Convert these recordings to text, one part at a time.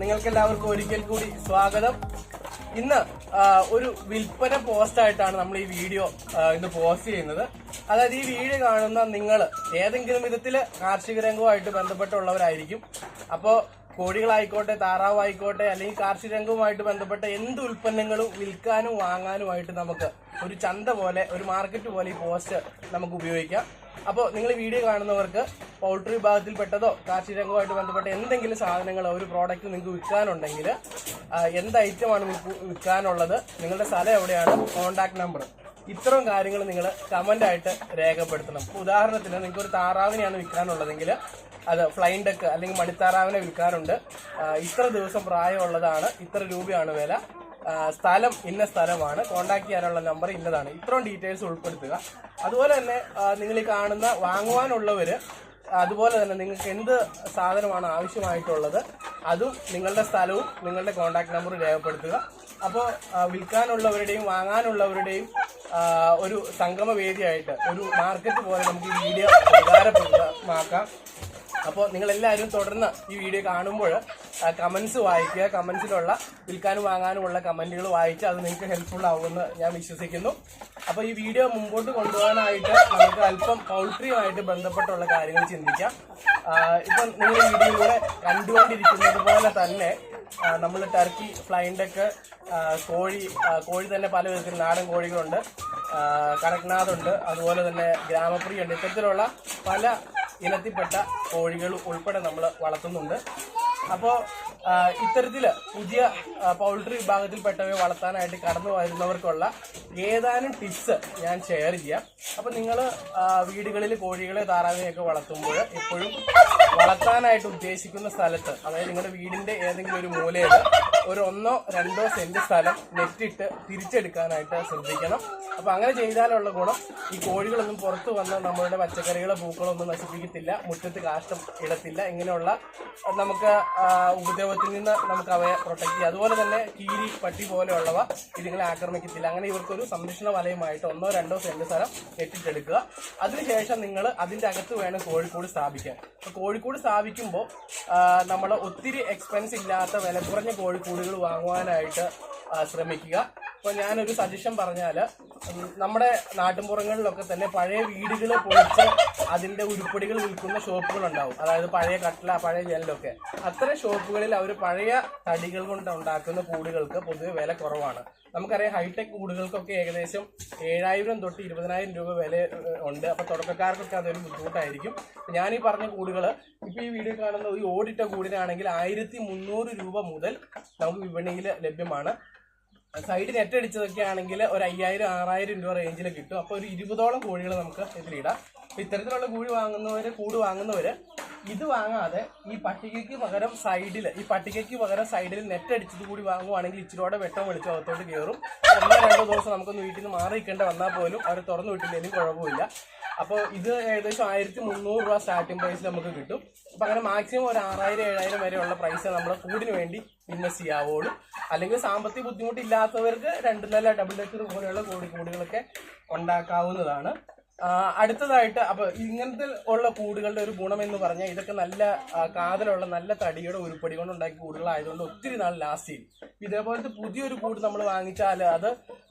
നിങ്ങൾക്ക് എല്ലാവർക്കും ഒരിക്കൽ കൂടി സ്വാഗതം. ഇന്ന് ഒരു വിൽപ്പന പോസ്റ്റ് ആയിട്ടാണ് നമ്മൾ ഈ വീഡിയോ ഇന്ന് പോസ്റ്റ് ചെയ്യുന്നത്. അതായത് ഈ വീഡിയോ കാണുന്ന നിങ്ങൾ ഏതെങ്കിലും വിധത്തിൽ കാർഷിക രംഗവുമായിട്ട് ബന്ധപ്പെട്ടുള്ളവരായിരിക്കും. അപ്പോൾ കോഴികളായിക്കോട്ടെ താറാവായിക്കോട്ടെ അല്ലെങ്കിൽ കാർഷിക രംഗവുമായിട്ട് ബന്ധപ്പെട്ട എന്ത് ഉൽപ്പന്നങ്ങളും വിൽക്കാനും വാങ്ങാനുമായിട്ട് നമുക്ക് ഒരു ചന്ത പോലെ ഒരു മാർക്കറ്റ് പോലെ ഈ പോസ്റ്റ് നമുക്ക് ഉപയോഗിക്കാം. അപ്പോൾ നിങ്ങൾ വീഡിയോ കാണുന്നവർക്ക് പൗൾട്രി വിഭാഗത്തിൽപ്പെട്ടതോ കാർഷിക രംഗവുമായിട്ട് ബന്ധപ്പെട്ട എന്തെങ്കിലും സാധനങ്ങൾ ഒരു പ്രോഡക്റ്റ് നിങ്ങൾക്ക് വിൽക്കാനുണ്ടെങ്കിൽ എന്ത് ഐറ്റമാണ് വിൽക്കു- വിൽക്കാനുള്ളത് നിങ്ങളുടെ സ്ഥലം എവിടെയാണ് കോൺടാക്ട് നമ്പർ ഇത്തരം കാര്യങ്ങൾ നിങ്ങൾ കമന്റായിട്ട് രേഖപ്പെടുത്തണം. ഉദാഹരണത്തിന് നിങ്ങൾക്ക് ഒരു താറാവിനെയാണ് വിൽക്കാനുള്ളതെങ്കിൽ അത് ഫ്ലൈൻ ഡെക്ക് അല്ലെങ്കിൽ മണിത്താറാവിനെ വിൽക്കാനുണ്ട് ആ, ഇത്ര ദിവസം പ്രായമുള്ളതാണ് ഇത്ര രൂപയാണ് വില. സ്ഥലം ഇന്ന സ്ഥലമാണ്. കോൺടാക്ട് ചെയ്യാനുള്ള നമ്പർ ഇന്നതാണ്. ഇത്രയും ഡീറ്റെയിൽസ് ഉൾപ്പെടുത്തുക. അതുപോലെ തന്നെ നിങ്ങൾ ഈ കാണുന്ന വാങ്ങുവാനുള്ളവർ അതുപോലെ തന്നെ നിങ്ങൾക്ക് എന്ത് സാധനമാണ് ആവശ്യമായിട്ടുള്ളത് അതും നിങ്ങളുടെ സ്ഥലവും നിങ്ങളുടെ കോൺടാക്ട് നമ്പറും രേഖപ്പെടുത്തുക. അപ്പോൾ വിൽക്കാനുള്ളവരുടെയും വാങ്ങാനുള്ളവരുടെയും ഒരു സംഗമ വേദിയായിട്ട് ഒരു മാർക്കറ്റ് പോലെ നമുക്ക് ഈ വീഡിയോ ഉപകാരപ്രദമാക്കാം അപ്പോൾ നിങ്ങളെല്ലാവരും തുടർന്ന് ഈ വീഡിയോ കാണുമ്പോൾ കമന്റ്സ് വായിക്കുക. കമൻസിലുള്ള വിൽക്കാനും വാങ്ങാനുമുള്ള കമന്റുകൾ വായിച്ച് അത് നിങ്ങൾക്ക് ഹെൽപ്ഫുൾ ആവുമെന്ന് ഞാൻ വിശ്വസിക്കുന്നു. അപ്പോൾ ഈ വീഡിയോ മുമ്പോട്ട് കൊണ്ടുപോകാനായിട്ട് നമുക്ക് അല്പം പൗൾട്രിയുമായിട്ട് ബന്ധപ്പെട്ടുള്ള കാര്യങ്ങൾ ചിന്തിക്കാം. ഇപ്പം നിങ്ങൾ വീഡിയോയിലൂടെ കണ്ടുകൊണ്ടിരിക്കുന്നത് പോലെ തന്നെ നമ്മൾ ടർക്കി ഫ്ലൈൻഡൊക്കെ കോഴി കോഴി തന്നെ പല വിധത്തിൽ നാടൻ കോഴികളുണ്ട്. കടക്നാഥുണ്ട്. അതുപോലെ തന്നെ ഗ്രാമപ്രിയുണ്ട്. ഇത്തരത്തിലുള്ള പല ഇനത്തിൽപ്പെട്ട കോഴികൾ ഉൾപ്പെടെ നമ്മൾ വളർത്തുന്നുണ്ട്. അപ്പോൾ ഇത്തരത്തിൽ പുതിയ പൗൾട്രി വിഭാഗത്തിൽപ്പെട്ടവയെ വളർത്താനായിട്ട് കടന്നു വരുന്നവർക്കുള്ള ഏതാനും ടിപ്സ് ഞാൻ ഷെയർ ചെയ്യാം. അപ്പം നിങ്ങൾ വീടുകളിൽ കോഴികളെ താറാവിനെയൊക്കെ വളർത്തുമ്പോൾ എപ്പോഴും വളർത്താനായിട്ട് ഉദ്ദേശിക്കുന്ന സ്ഥലത്ത് അതായത് നിങ്ങളുടെ വീടിന്റെ ഏതെങ്കിലും ഒരു മൂലയിൽ ഒരു ഒന്നോ രണ്ടോ സെന്റ് സ്ഥലം നെറ്റിട്ട് തിരിച്ചെടുക്കാനായിട്ട് ശ്രദ്ധിക്കണം. അപ്പൊ അങ്ങനെ ചെയ്താലുള്ള ഗുണം ഈ കോഴികളൊന്നും പുറത്തു വന്ന് നമ്മളുടെ പച്ചക്കറികളോ പൂക്കളോ ഒന്നും നശിപ്പിക്കത്തില്ല മുറ്റത്ത് കാഷ്ടം ഇടത്തില്ല. ഇങ്ങനെയുള്ള നമുക്ക് ഉപദ്രവത്തിൽ നിന്ന് നമുക്ക് അവയെ പ്രൊട്ടക്ട് ചെയ്യാം. അതുപോലെ തന്നെ കീരി പട്ടി പോലെയുള്ളവ ഇതുങ്ങളെ ആക്രമിക്കത്തില്ല. അങ്ങനെ ഇവർക്കൊരു സംരക്ഷണ വലയമായിട്ട് ഒന്നോ രണ്ടോ സെന്റ് സ്ഥലം നെറ്റിട്ടെടുക്കുക. അതിനുശേഷം നിങ്ങൾ അതിന്റെ അകത്ത് വേണം കോഴിക്കോട് സ്ഥാപിക്കാൻ. കോഴിക്കോട് സ്ഥാപിക്കുമ്പോൾ നമ്മൾ ഒത്തിരി എക്സ്പെൻസ് ഇല്ലാത്ത വില കുറഞ്ഞ കോഴിക്കൂടുകൾ വാങ്ങുവാനായിട്ട് ശ്രമിക്കുക. ഇപ്പൊ ഞാനൊരു സജഷൻ പറഞ്ഞാൽ നമ്മുടെ നാട്ടിൻപുറങ്ങളിലൊക്കെ തന്നെ പഴയ വീടുകൾ പൊളിച്ച് അതിന്റെ ഉരുപ്പടികൾ വിൽക്കുന്ന ഷോപ്പുകൾ ഉണ്ടാവും അതായത് പഴയ കട്ടില പഴയ ജനലൊക്കെ. അത്തരം ഷോപ്പുകളിൽ അവർ പഴയ തടികൾ കൊണ്ട് ഉണ്ടാക്കുന്ന കൂടുകൾക്ക് പൊതുവെ വില കുറവാണ്. നമുക്കറിയാം ഹൈടെക് കൂടുകൾക്കൊക്കെ ഏകദേശം ഏഴായിരം തൊട്ട് ഇരുപതിനായിരം രൂപ വില ഉണ്ട്. അപ്പൊ തുടക്കക്കാർക്കൊക്കെ അതൊരു ബുദ്ധിമുട്ടായിരിക്കും. ഈ പറഞ്ഞ കൂടുകൾ ഇപ്പൊ ഈ വീഡിയോ കാണുന്ന ഒരു ഓടിട്ട കൂടിനാണെങ്കിൽ ആയിരത്തി മുന്നൂറ് രൂപ മുതൽ നമുക്ക് വിപണിയിൽ ലഭ്യമാണ്. സൈഡ് നെറ്റ് അടിച്ചതൊക്കെ ആണെങ്കിൽ ഒരു അയ്യായിരം ആറായിരം രൂപ റേഞ്ചിൽ കിട്ടും. അപ്പോൾ ഒരു ഇരുപതോളം കോഴികൾ നമുക്ക് ഇതിലിടാം. ഇത്തരത്തിലുള്ള കോഴി വാങ്ങുന്നവർ കൂട് വാങ്ങുന്നവര് ഇത് വാങ്ങാതെ ഈ പട്ടികയ്ക്ക് പകരം സൈഡിൽ ഈ പട്ടികയ്ക്ക് പകരം സൈഡിൽ നെറ്റ് അടിച്ചത് കൂടി വാങ്ങുവാണെങ്കിൽ ഇച്ചിരിയോടെ വെട്ടം വെളിച്ചം അകത്തോട്ട് കയറും ഒന്നോ രണ്ടോ ദിവസം നമുക്കൊന്ന് വീട്ടിൽ നിന്ന് മാറി നിൽക്കേണ്ട വന്നാൽ പോലും അവർ തുറന്നു വിട്ടില്ലെങ്കിലും കുഴപ്പമില്ല. അപ്പോൾ ഇത് ഏകദേശം ആയിരത്തി മുന്നൂറ് രൂപ സ്റ്റാർട്ടിംഗ് പ്രൈസിൽ നമുക്ക് കിട്ടും. അപ്പോൾ അങ്ങനെ മാക്സിമം ഒരു ആറായിരം ഏഴായിരം വരെയുള്ള പ്രൈസ് നമ്മൾ കൂടിന് വേണ്ടി ഇൻവെസ്റ്റ് ചെയ്യാവുള്ളൂ. അല്ലെങ്കിൽ സാമ്പത്തിക ബുദ്ധിമുട്ടില്ലാത്തവർക്ക് രണ്ട് നില ഡബിൾ ഡെക്കർ പോലെയുള്ള കോടി കൂടുകളൊക്കെ ഉണ്ടാക്കാവുന്നതാണ്. അടുത്തതായിട്ട് അപ്പൊ ഇങ്ങനത്തെ ഉള്ള കൂടുകളുടെ ഒരു ഗുണം എന്ന് പറഞ്ഞാൽ ഇതൊക്കെ നല്ല കാതലുള്ള നല്ല തടിയുടെ ഉരുപ്പടി കൊണ്ട് ഉണ്ടാക്കിയ കൂടുകളായതുകൊണ്ട് ഒത്തിരി നാൾ ലാസ്റ്റ് ചെയ്യും. ഇതേപോലത്തെ പുതിയൊരു കൂട് നമ്മൾ വാങ്ങിച്ചാൽ അത്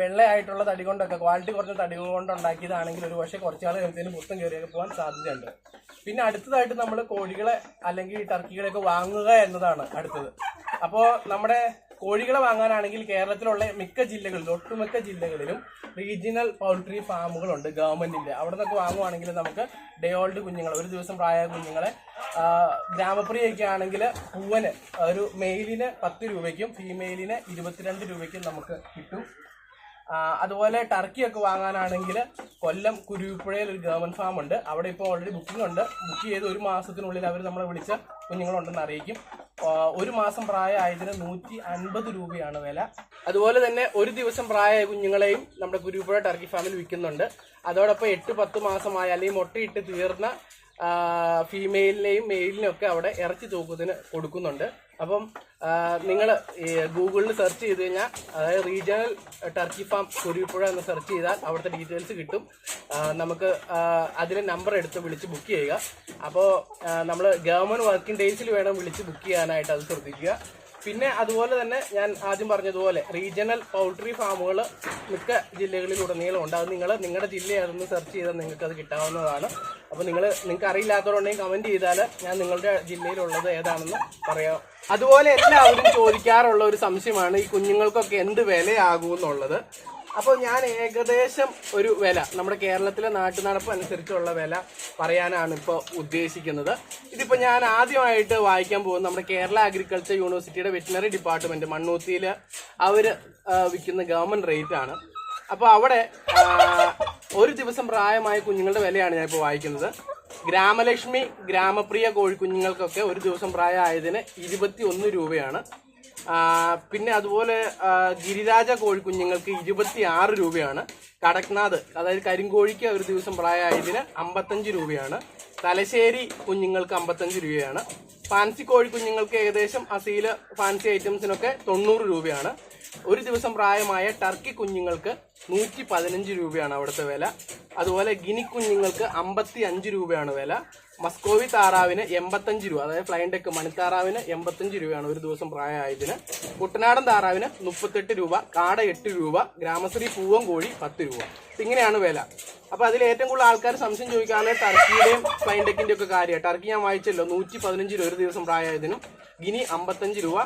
വെള്ളയായിട്ടുള്ള തടി കൊണ്ടൊക്കെ ക്വാളിറ്റി കുറഞ്ഞ തടി കൊണ്ട് ഉണ്ടാക്കിയതാണെങ്കിൽ ഒരു പക്ഷേ കുറച്ച് നാൾ കഴിയുന്നതിന് മൊത്തം കയറിയൊക്കെ പോകാൻ സാധ്യതയുണ്ട്. പിന്നെ അടുത്തതായിട്ട് നമ്മൾ കോഴികളെ അല്ലെങ്കിൽ ടർക്കികളെയൊക്കെ വാങ്ങുക എന്നതാണ് അടുത്തത്. അപ്പോൾ നമ്മുടെ കോഴികളെ വാങ്ങാനാണെങ്കിൽ കേരളത്തിലുള്ള മിക്ക ജില്ലകളിലും ഒട്ടുമിക്ക ജില്ലകളിലും റീജിയണൽ പൗൾട്രി ഫാമുകളുണ്ട് ഗവൺമെന്റിന്റെ അവിടെ നിന്നൊക്കെ വാങ്ങുവാണെങ്കിൽ നമുക്ക് ഡേ ഓൾഡ് കുഞ്ഞുങ്ങൾ ഒരു ദിവസം പ്രായമായ കുഞ്ഞുങ്ങളെ ഗ്രാമപ്രിയൊക്കെ ആണെങ്കിൽ പൂവന് ഒരു മെയിലിന് പത്ത് രൂപയ്ക്കും ഫീമെയിലിന് ഇരുപത്തിരണ്ട് രൂപയ്ക്കും നമുക്ക് കിട്ടും. അതുപോലെ ടർക്കിയൊക്കെ വാങ്ങാനാണെങ്കിൽ കൊല്ലം കുരുവിപ്പുഴയിൽ ഒരു ഗവൺമെന്റ് ഫാം ഉണ്ട്. അവിടെ ഇപ്പോൾ ഓൾറെഡി ബുക്കിംഗ് ഉണ്ട്. ബുക്ക് ചെയ്ത് ഒരു മാസത്തിനുള്ളിൽ അവർ നമ്മളെ വിളിച്ച കുഞ്ഞുങ്ങളുണ്ടെന്ന് അറിയിക്കും. ഒരു മാസം പ്രായമായതിന് നൂറ്റി അൻപത് രൂപയാണ് വില. അതുപോലെ തന്നെ ഒരു ദിവസം പ്രായമായ കുഞ്ഞുങ്ങളെയും നമ്മുടെ ഗുരുപുഴ ടർക്കി ഫാമിൽ വിൽക്കുന്നുണ്ട്. അതോടൊപ്പം എട്ട് പത്ത് മാസമായ അല്ലെങ്കിൽ മുട്ടയിട്ട് തീർന്ന ഫീമെയിലിനെയും മെയിലിനെയും ഒക്കെ അവിടെ ഇറച്ചി തൂക്കത്തിന് കൊടുക്കുന്നുണ്ട്. അപ്പം നിങ്ങൾ ഗൂഗിളിൽ സെർച്ച് ചെയ്ത് കഴിഞ്ഞാൽ അതായത് റീജിയണൽ ടർക്കി ഫാം കുരുവിപ്പുഴ എന്ന് സെർച്ച് ചെയ്താൽ അവിടുത്തെ ഡീറ്റെയിൽസ് കിട്ടും. നമുക്ക് അതിന് നമ്പർ എടുത്ത് വിളിച്ച് ബുക്ക് ചെയ്യുക. അപ്പോൾ നമ്മൾ ഗവൺമെന്റ് വർക്കിംഗ് ഡേയ്സിൽ വേണം വിളിച്ച് ബുക്ക് ചെയ്യാനായിട്ട് അത് ശ്രദ്ധിക്കുക. പിന്നെ അതുപോലെ തന്നെ ഞാൻ ആദ്യം പറഞ്ഞതുപോലെ റീജിയണൽ പൗൾട്രി ഫാമുകൾ മിക്ക ജില്ലകളിലുടനീളം ഉണ്ട്. അത് നിങ്ങൾ നിങ്ങളുടെ ജില്ല ഏതെന്ന് സെർച്ച് ചെയ്താൽ നിങ്ങൾക്ക് അത് കിട്ടാവുന്നതാണ്. അപ്പോൾ നിങ്ങൾ നിങ്ങൾക്ക് അറിയില്ലാത്തവരുണ്ടെങ്കിൽ കമന്റ് ചെയ്താൽ ഞാൻ നിങ്ങളുടെ ജില്ലയിലുള്ളത് ഏതാണെന്ന് പറയാം. അതുപോലെ എല്ലാവരും ചോദിക്കാറുള്ള ഒരു സംശയമാണ് ഈ കുഞ്ഞുങ്ങൾക്കൊക്കെ എന്ത് വിലയാകുമെന്നുള്ളത് അപ്പോൾ ഞാൻ ഏകദേശം ഒരു വില നമ്മുടെ കേരളത്തിലെ നാട്ടു നടപ്പ് അനുസരിച്ചുള്ള വില പറയാനാണ് ഇപ്പോൾ ഉദ്ദേശിക്കുന്നത്. ഇതിപ്പോൾ ഞാൻ ആദ്യമായിട്ട് വായിക്കാൻ പോകുന്നത് നമ്മുടെ കേരള അഗ്രികൾച്ചർ യൂണിവേഴ്സിറ്റിയുടെ വെറ്റിനറി ഡിപ്പാർട്ട്മെന്റ് മണ്ണൂത്തിയിൽ അവർ വിൽക്കുന്ന ഗവൺമെന്റ് റേറ്റ് ആണ്. അപ്പോൾ അവിടെ ഒരു ദിവസം പ്രായമായ കുഞ്ഞുങ്ങളുടെ വിലയാണ് ഞാൻ ഇപ്പോൾ വായിക്കുന്നത്. ഗ്രാമലക്ഷ്മി ഗ്രാമപ്രിയ കോഴിക്കുഞ്ഞുങ്ങൾക്കൊക്കെ ഒരു ദിവസം പ്രായമായതിന് ഇരുപത്തി ഒന്ന് രൂപയാണ്. പിന്നെ അതുപോലെ ഗിരിരാജ കോഴിക്കുഞ്ഞുങ്ങൾക്ക് ഇരുപത്തി ആറ് രൂപയാണ്. കടക്നാഥ് അതായത് കരിങ്കോഴിക്ക് ഒരു ദിവസം പ്രായമായതിന് അമ്പത്തഞ്ച് രൂപയാണ്. തലശ്ശേരി കുഞ്ഞുങ്ങൾക്ക് അമ്പത്തഞ്ച് രൂപയാണ്. ഫാൻസി കോഴി കുഞ്ഞുങ്ങൾക്ക് ഏകദേശം അസീൽ ഫാൻസി ഐറ്റംസിനൊക്കെ തൊണ്ണൂറ് രൂപയാണ്. ഒരു ദിവസം പ്രായമായ ടർക്കി കുഞ്ഞുങ്ങൾക്ക് നൂറ്റി പതിനഞ്ച് രൂപയാണ് അവിടുത്തെ വില. അതുപോലെ ഗിനി കുഞ്ഞുങ്ങൾക്ക് അമ്പത്തി അഞ്ച് രൂപയാണ് വില. മസ്കോവി താറാവിന് എൺപത്തഞ്ച് രൂപ. അതായത് ഫ്ലൈൻ ഡെക്ക് മണിത്താറാവിന് എൺപത്തഞ്ച് രൂപയാണ് ഒരു ദിവസം പ്രായമായതിന്. കുട്ടനാടൻ താറാവിന് മുപ്പത്തെട്ട് രൂപ കാട എട്ട് രൂപ ഗ്രാമശ്രീ പൂവം കോഴി പത്ത് രൂപ. ഇങ്ങനെയാണ് വില. അപ്പൊ അതിൽ ഏറ്റവും കൂടുതൽ ആൾക്കാർ സംശയം ചോദിക്കാറുള്ളത് ടർക്കിയുടെയും ഫ്ലൈൻ ഡെക്കിന്റെ ഒക്കെ കാര്യമാണ്. ടർക്കി ഞാൻ വായിച്ചല്ലോ നൂറ്റി പതിനഞ്ച് രൂപ ഒരു ദിവസം പ്രായമായതിനും ഗിനി അമ്പത്തഞ്ച് രൂപ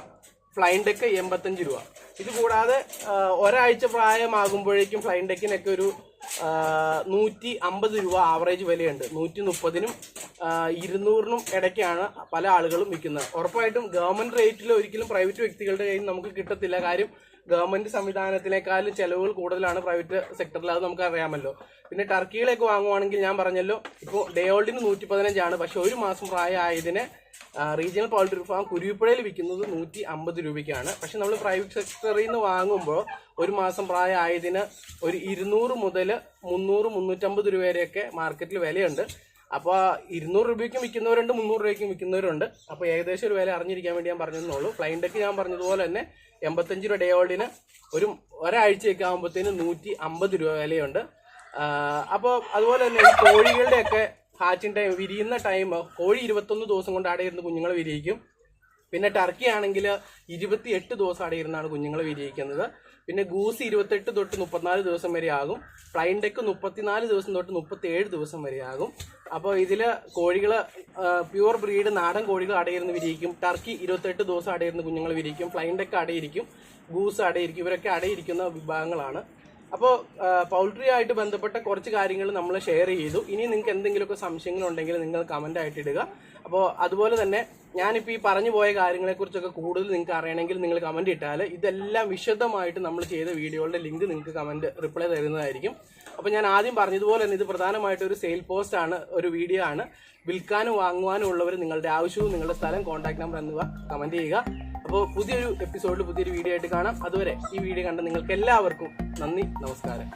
ഫ്ലൈൻ ഡെക്ക് എൺപത്തഞ്ച് രൂപ. ഇത് കൂടാതെ ഒരാഴ്ച പ്രായമാകുമ്പോഴേക്കും ഫ്ലൈൻ ഡെക്കിനൊക്കെ ഒരു നൂറ്റി അമ്പത് രൂപ ആവറേജ് വിലയുണ്ട്. നൂറ്റി മുപ്പതിനും ഇരുന്നൂറിനും ഇടയ്ക്കാണ് പല ആളുകളും വിൽക്കുന്നത്. ഉറപ്പായിട്ടും ഗവൺമെന്റ് റേറ്റിൽ ഒരിക്കലും പ്രൈവറ്റ് വ്യക്തികളുടെ കയ്യിൽ നമുക്ക് കിട്ടത്തില്ല. കാര്യം ഗവൺമെന്റ് സംവിധാനത്തിനേക്കാളും ചെലവുകൾ കൂടുതലാണ് പ്രൈവറ്റ് സെക്ടറിൽ അത് നമുക്ക് അറിയാമല്ലോ. പിന്നെ ടർക്കികളൊക്കെ വാങ്ങുവാണെങ്കിൽ ഞാൻ പറഞ്ഞല്ലോ ഇപ്പോൾ ഡേ ഓൾഡിന് നൂറ്റി പതിനഞ്ചാണ് പക്ഷെ ഒരു മാസം പ്രായമായതിന് റീജിയണൽ പൗൾട്രി ഫാം കുരുവിപ്പുഴയിൽ വിൽക്കുന്നത് നൂറ്റി അമ്പത് രൂപയ്ക്കാണ്. പക്ഷെ നമ്മൾ പ്രൈവറ്റ് സെക്ടറിൽ നിന്ന് വാങ്ങുമ്പോൾ ഒരു മാസം പ്രായമായതിന് ഒരു ഇരുന്നൂറ് മുതൽ മുന്നൂറ് മുന്നൂറ്റമ്പത് രൂപ വരെയൊക്കെ മാർക്കറ്റിൽ വിലയുണ്ട്. അപ്പോൾ ഇരുന്നൂറ് രൂപയ്ക്കും വിൽക്കുന്നവരുണ്ട് മുന്നൂറ് രൂപയ്ക്കും വിൽക്കുന്നവരുണ്ട്. അപ്പോൾ ഏകദേശം ഒരു വില അറിഞ്ഞിരിക്കാൻ വേണ്ടി ഞാൻ പറഞ്ഞതെന്നുള്ളൂ. ഫ്ലൈൻ ഡെക്ക് ഞാൻ പറഞ്ഞതുപോലെ തന്നെ എൺപത്തഞ്ച് രൂപ ഡേ ഓൾഡിന് ഒരു ഒരാഴ്ചയൊക്കെ ആകുമ്പോഴത്തേന് നൂറ്റി അമ്പത് രൂപ വിലയുണ്ട്. അപ്പോൾ അതുപോലെ തന്നെ കോഴികളുടെയൊക്കെ ഹാച്ചിങ് ടൈം വിരിയുന്ന ടൈം കോഴി ഇരുപത്തൊന്ന് ദിവസം കൊണ്ട് അവിടെ ഇരുന്ന് കുഞ്ഞുങ്ങൾ വിരിയിക്കും. പിന്നെ ടർക്കി ആണെങ്കിൽ ഇരുപത്തിയെട്ട് ദിവസം അവിടെ ഇരുന്നാണ് കുഞ്ഞുങ്ങൾ വിരിയിക്കുന്നത്. പിന്നെ ഗൂസ് ഇരുപത്തെട്ട് തൊട്ട് മുപ്പത്തിനാല് ദിവസം വരെ ആകും. പ്ലൈൻ ഡെക്ക് മുപ്പത്തിനാല് ദിവസം തൊട്ട് മുപ്പത്തിയേഴ് ദിവസം വരെ ആകും. അപ്പോൾ ഇതിൽ കോഴികൾ പ്യുവർ ബ്രീഡ് നാടൻ കോഴികൾ അടയിരുന്ന് വിരിയിക്കും. ടർക്കി ഇരുപത്തെട്ട് ദിവസം അടയിരുന്ന് കുഞ്ഞുങ്ങൾ വിരിയിക്കും. പ്ലൈൻ ഡെക്ക് അടയിരിക്കും ഗൂസ് അടയിരിക്കും ഇവരൊക്കെ അടയിരിക്കുന്ന വിഭാഗങ്ങളാണ്. അപ്പോൾ പൗൾട്രി ആയിട്ട് ബന്ധപ്പെട്ട കുറച്ച് കാര്യങ്ങൾ നമ്മൾ ഷെയർ ചെയ്തു. ഇനി നിങ്ങൾക്ക് എന്തെങ്കിലുമൊക്കെ സംശയങ്ങളുണ്ടെങ്കിൽ നിങ്ങൾ കമന്റ് ആയിട്ട് ഇടുക. അപ്പോൾ അതുപോലെ തന്നെ ഞാനിപ്പോൾ ഈ പറഞ്ഞു പോയ കാര്യങ്ങളെക്കുറിച്ചൊക്കെ കൂടുതൽ നിങ്ങൾക്ക് അറിയണമെങ്കിൽ നിങ്ങൾ കമന്റ് ഇട്ടാൽ ഇതെല്ലാം വിശദമായിട്ട് നമ്മൾ ചെയ്ത വീഡിയോകളുടെ ലിങ്ക് നിങ്ങൾക്ക് കമന്റ് റിപ്ലൈ തരുന്നതായിരിക്കും. അപ്പോൾ ഞാൻ ആദ്യം പറഞ്ഞതുപോലെ തന്നെ ഇത് പ്രധാനമായിട്ട് ഒരു സെയിൽ പോസ്റ്റ് ആണ് ഒരു വീഡിയോ ആണ്. വിൽക്കാനും വാങ്ങുവാനും ഉള്ളവർ നിങ്ങളുടെ ആവശ്യവും നിങ്ങളുടെ സ്ഥലം കോൺടാക്ട് നമ്പർ എന്നിവ കമന്റ് ചെയ്യുക. അപ്പോൾ പുതിയൊരു എപ്പിസോഡിൽ പുതിയൊരു വീഡിയോ ആയിട്ട് കാണാം. അതുവരെ ഈ വീഡിയോ കണ്ട നിങ്ങൾക്ക് എല്ലാവർക്കും നന്ദി നമസ്കാരം.